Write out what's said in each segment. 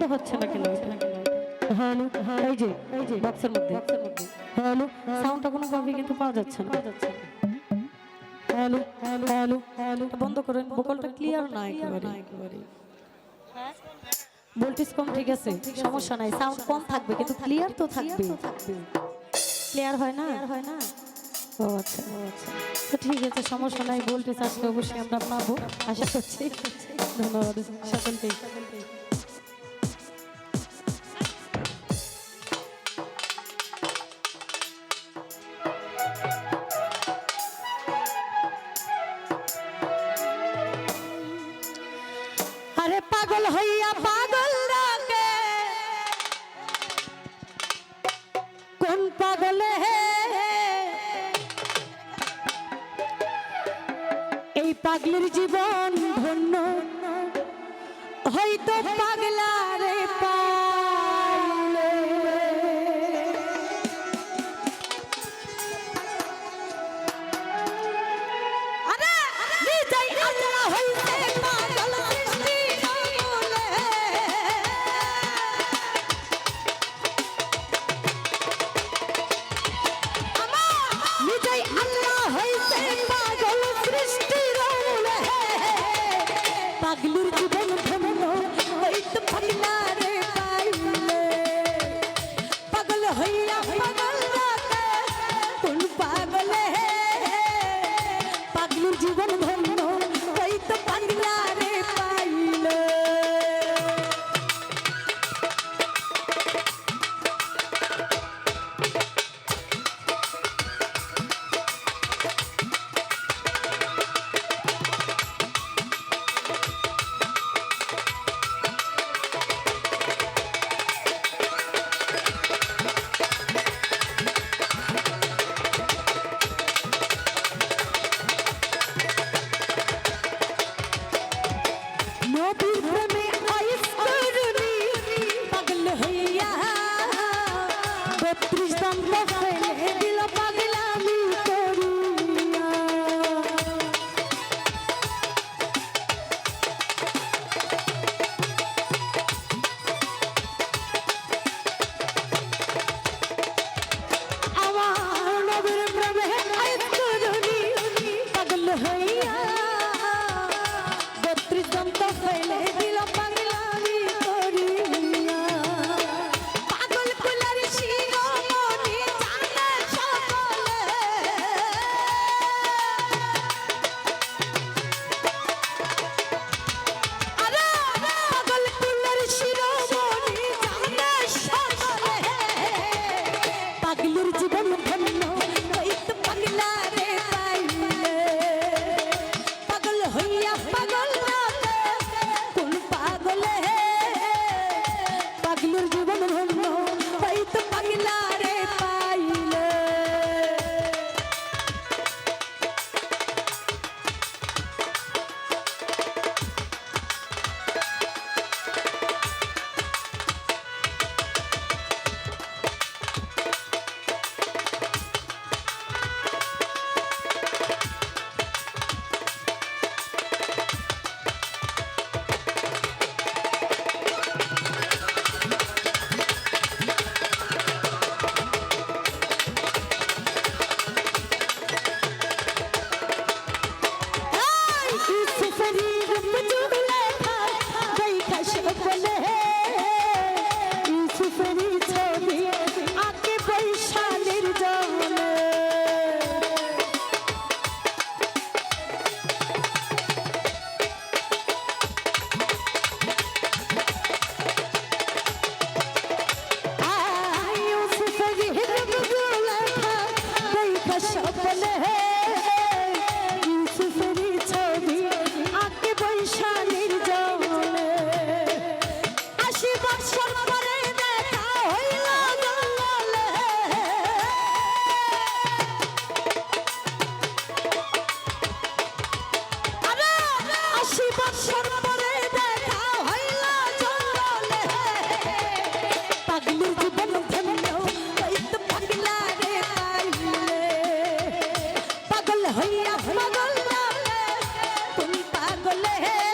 বন্ধ হচ্ছে না? কেন হ্যালো এই যে এই যে বক্সের মধ্যে। হ্যালো সাউন্ডটা কোনো ভাবে কিন্তু পাওয়া যাচ্ছে না। হ্যালো হ্যালো হ্যালো হ্যালো বন্ধ করেন। ভোকালটা ক্লিয়ার না একেবারে। ভোল্টেজ কম, ঠিক আছে, সমস্যা নাই। সাউন্ড কম থাকবে, কিন্তু ক্লিয়ার তো থাকবে। ক্লিয়ার হয় না? হয় না ও আচ্ছা ও আচ্ছা। তো ঠিক আছে, সমস্যা নাই ভোল্টেজ আজকে অবশ্যই আমরা পাবো। আশা করছি। ধন্যবাদ সকলকেই পাগল হইয়া পাগল ডাকে। কোন পাগলে এই পাগলের জীবন ধন্য। হয়তো পাগলারে পাইলে পাগল সৃষ্টির পাগলুর জীবন হইয়া পাগল তুমি পাগল হে।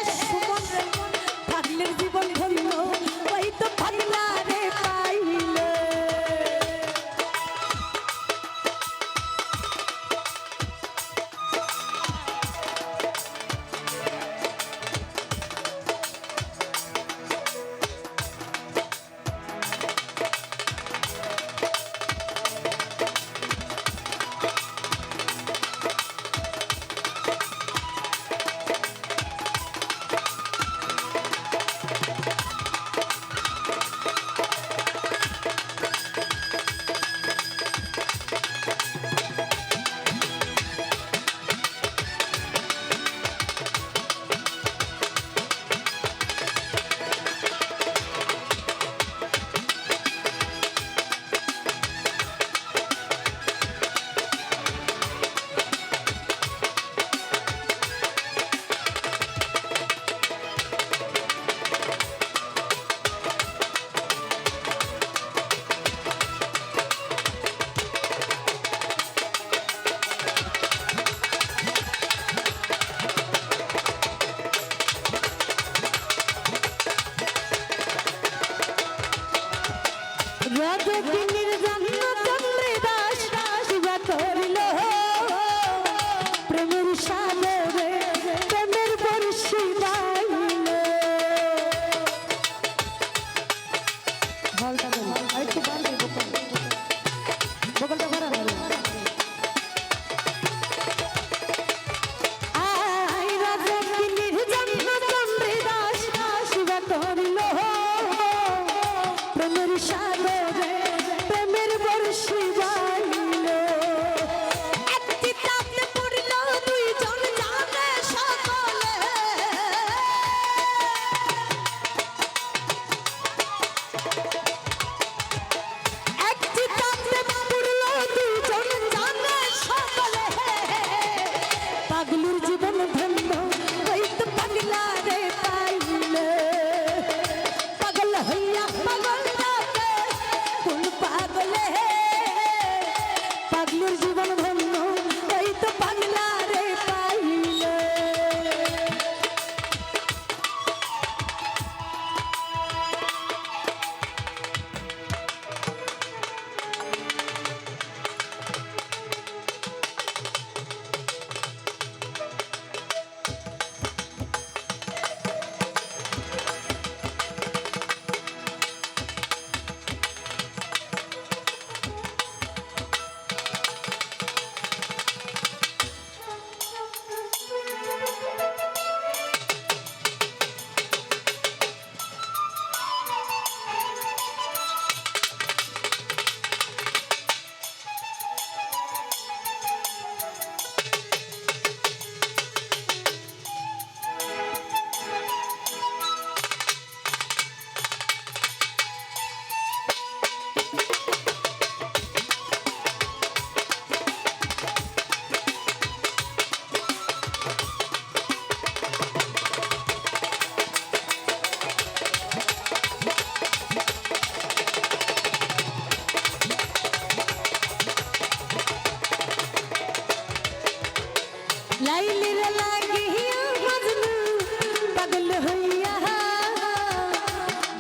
দেখি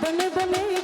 বনে বনে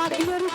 পাগলের